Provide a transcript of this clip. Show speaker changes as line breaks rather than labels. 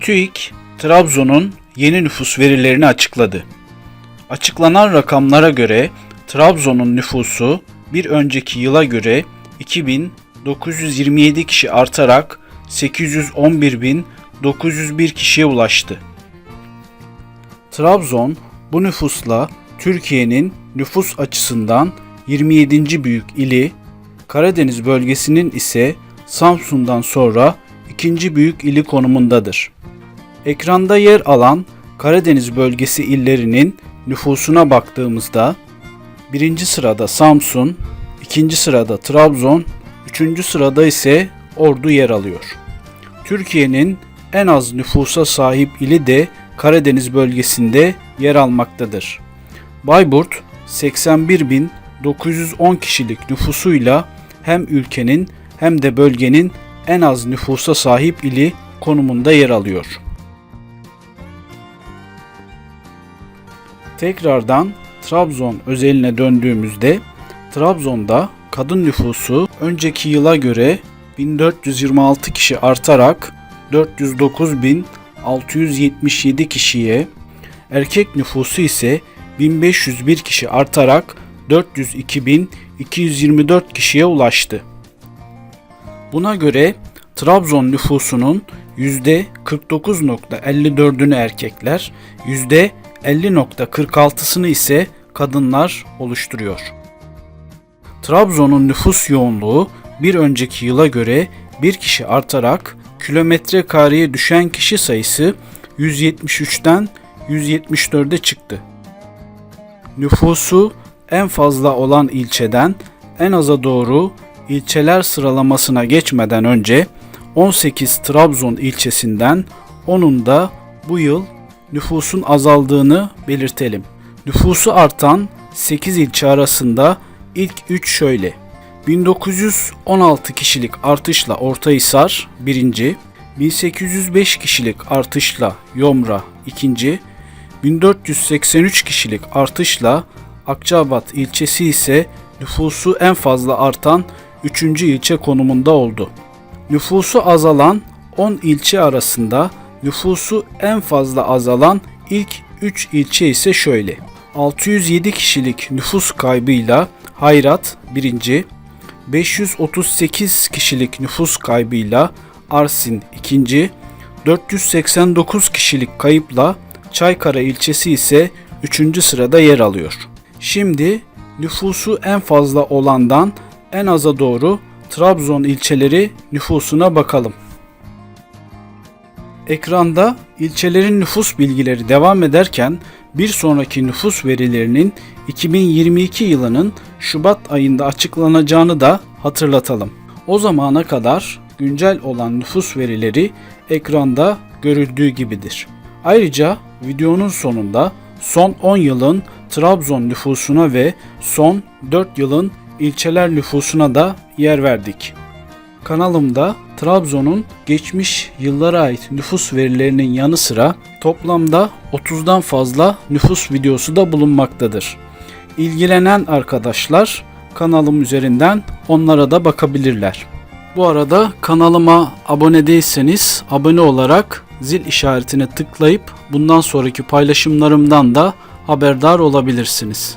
TÜİK, Trabzon'un yeni nüfus verilerini açıkladı. Açıklanan rakamlara göre Trabzon'un nüfusu bir önceki yıla göre 2927 kişi artarak 811.901 kişiye ulaştı. Trabzon bu nüfusla Türkiye'nin nüfus açısından 27. büyük ili, Karadeniz bölgesinin ise Samsun'dan sonra ikinci büyük ili konumundadır. Ekranda yer alan Karadeniz bölgesi illerinin nüfusuna baktığımızda birinci sırada Samsun, ikinci sırada Trabzon, üçüncü sırada ise Ordu yer alıyor. Türkiye'nin en az nüfusa sahip ili de Karadeniz bölgesinde yer almaktadır. Bayburt 81.910 kişilik nüfusuyla hem ülkenin hem de bölgenin en az nüfusa sahip ili konumunda yer alıyor. Tekrardan Trabzon özeline döndüğümüzde Trabzon'da kadın nüfusu önceki yıla göre 1426 kişi artarak 409.677 kişiye, erkek nüfusu ise 1501 kişi artarak 402.224 kişiye ulaştı. Buna göre Trabzon nüfusunun %49.54'ünü erkekler, %50.46'sını ise kadınlar oluşturuyor. Trabzon'un nüfus yoğunluğu bir önceki yıla göre bir kişi artarak kilometre kareye düşen kişi sayısı 173'ten 174'e çıktı. Nüfusu en fazla olan ilçeden en aza doğru ilçeler sıralamasına geçmeden önce 18 Trabzon ilçesinden 10'unda bu yıl nüfusun azaldığını belirtelim. Nüfusu artan 8 ilçe arasında ilk 3 şöyle. 1916 kişilik artışla Ortahisar 1. 1805 kişilik artışla Yomra 2. 1483 kişilik artışla Akçabat ilçesi ise nüfusu en fazla artan 3. ilçe konumunda oldu. Nüfusu azalan 10 ilçe arasında nüfusu en fazla azalan ilk 3 ilçe ise şöyle. 607 kişilik nüfus kaybıyla Hayrat 1. 538 kişilik nüfus kaybıyla Arsin 2. 489 kişilik kayıpla Çaykara ilçesi ise 3. sırada yer alıyor. Şimdi nüfusu en fazla olandan en aza doğru Trabzon ilçeleri nüfusuna bakalım. Ekranda ilçelerin nüfus bilgileri devam ederken bir sonraki nüfus verilerinin 2022 yılının Şubat ayında açıklanacağını da hatırlatalım. O zamana kadar güncel olan nüfus verileri ekranda görüldüğü gibidir. Ayrıca videonun sonunda son 10 yılın Trabzon nüfusuna ve son 4 yılın ilçeler nüfusuna da yer verdik. Kanalımda Trabzon'un geçmiş yıllara ait nüfus verilerinin yanı sıra toplamda 30'dan fazla nüfus videosu da bulunmaktadır. İlgilenen arkadaşlar kanalım üzerinden onlara da bakabilirler. Bu arada kanalıma abone değilseniz abone olarak zil işaretine tıklayıp bundan sonraki paylaşımlarımdan da haberdar olabilirsiniz.